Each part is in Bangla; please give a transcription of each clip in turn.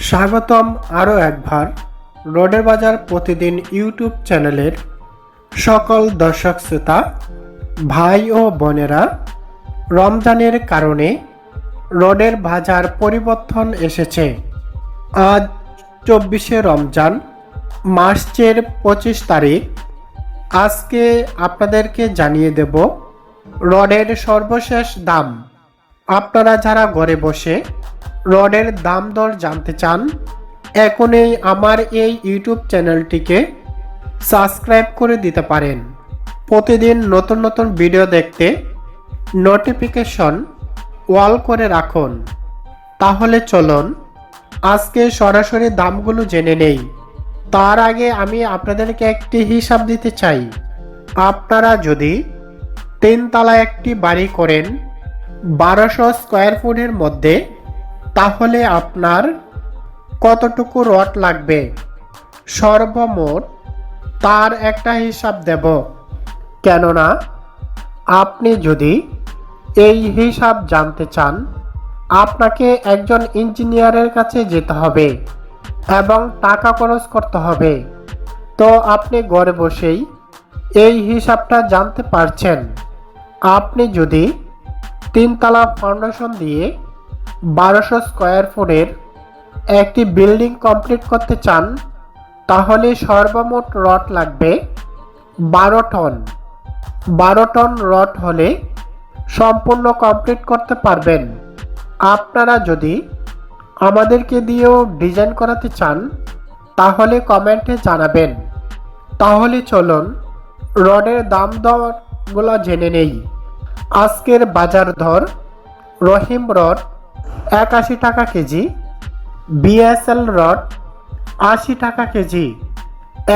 স্বাগতম আরও একবার রোডের বাজার প্রতিদিন ইউটিউব চ্যানেলের সকল দর্শক শ্রোতা, ভাই ও বোনেরা, রমজানের কারণে রোডের বাজার পরিবর্তন এসেছে। আজ চব্বিশে রমজান মার্চের পঁচিশ তারিখ। আজকে আপনাদেরকে জানিয়ে দেব রডের সর্বশেষ দাম। আপনারা যারা ঘরে বসে রডের দাম দর জানতে চান, এখনই আমার এই ইউটিউব চ্যানেলটিকে সাবস্ক্রাইব করে দিতে পারেন। প্রতিদিন নতুন নতুন ভিডিও দেখতে নোটিফিকেশন ওয়াল করে রাখুন। তাহলে চলুন, আজকে সরাসরি দামগুলো জেনে নেই। তার আগে আমি আপনাদেরকে একটি হিসাব দিতে চাই। আপনারা যদি তিনতলা একটি বাড়ি করেন, বারোশো স্কোয়ার ফুটের মধ্যে তাহলে আপনার কতটুকু রড লাগবে? সর্বমোট তার একটা হিসাব দেব। কেননা আপনি যদি এই হিসাব জানতে চান, আপনাকে একজন ইঞ্জিনিয়ারের কাছে যেতে হবে এবং টাকা খরচ করতে হবে। তো আপনি ঘরে বসেই এই হিসাবটা জানতে পারছেন। আপনি যদি তিনতলা ফাউন্ডেশন দিয়ে বারোশো স্কোয়ার ফুটের একটি বিল্ডিং কমপ্লিট করতে চান, তাহলে সর্বমোট রড লাগবে বারো টন। বারো টন রড হলে সম্পূর্ণ কমপ্লিট করতে পারবেন। আপনারা যদি আমাদেরকে দিয়েও ডিজাইন করাতে চান, তাহলে কমেন্টে জানাবেন। তাহলে চলুন রডের দাম দরগুলো জেনে নেই। আজকের বাজার দর রহিম রড একাশি টাকা কেজি বিএসএল রড আশি টাকা kg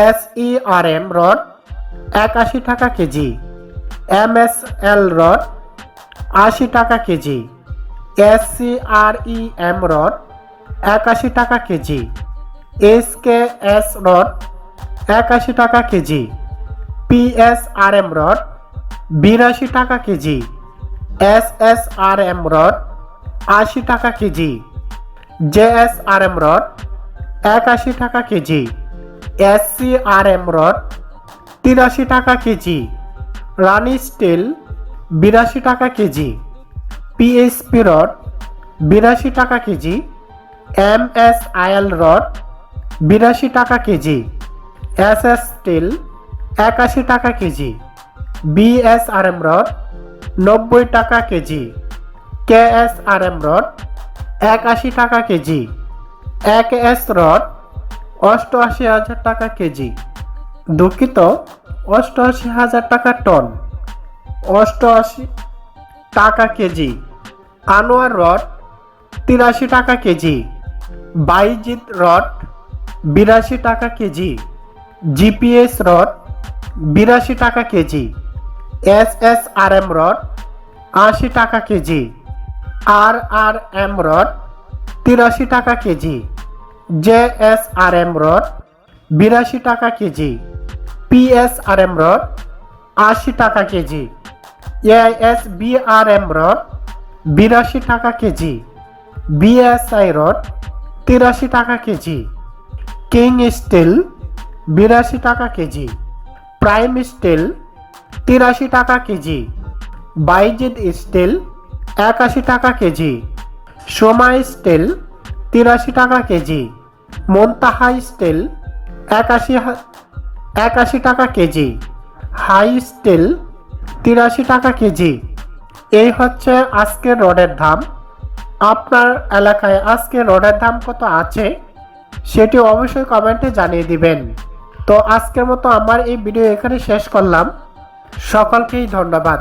S E R M rod একাশি টাকা kg M S L rod আশি টাকা kg S C R E M rod একাশি টাকা kg S K S rod একাশি টাকা kg P S R M rod বিরাশি টাকা kg S S R M rod আশি টাকা kg. J S R M rod একাশি টাকা kg. S C R M rod তিরাশি টাকা কেজি। রানি স্টিল, বিরাশি টাকা কেজি। পিএসপি রড, বিরাশি টাকা kg. M S IL rod, বিরাশি টাকা কেজি। এস এস স্টিল, একাশি টাকা কেজি। বিএসআরএম রড, নব্বই টাকা কেজি। কেএসআরএম রড, একাশি টাকা কেজি। এক এস রড, অষ্টআশি হাজার টাকা কেজি। দুঃখিত, অষ্টআশি হাজার টাকা টন। অষ্টআশি টাকা কেজি। আনোয়ার রড, তিরাশি টাকা কেজি। বাইজিৎ রড, বিরাশি টাকা কেজি। জিপিএস রড, বিরাশি টাকা kg. S S R M rod, আশি টাকা kg. R R M rod, তিরাশি টাকা kg. J S R M rod, বিরাশি টাকা kg. P S R M rod, আশি টাকা kg. S B R M rod, বিরাশি টাকা কেজি। বিএসআই রড, তিরাশি টাকা কেজি। কিং স্টিল, বিরাশি টাকা কেজি। প্রাইম স্টিল, তিরাশি টাকা কেজি। বাইজিদ স্টিল একাশি টাকা কেজি। সোমা স্টিল, তিরাশি টাকা কেজি। মন্তাহা স্টিল, একাশি একাশি টাকা কেজি। হাই স্টিল, তিরাশি টাকা কেজি। এই হচ্ছে আজকের রডের দাম। আপনার এলাকায় আজকে রডের দাম কত আছে, সেটি অবশ্যই কমেন্টে জানিয়ে দিবেন। তো আজকের মতো আমার এই ভিডিও এখানে শেষ করলাম। সকলকেই ধন্যবাদ।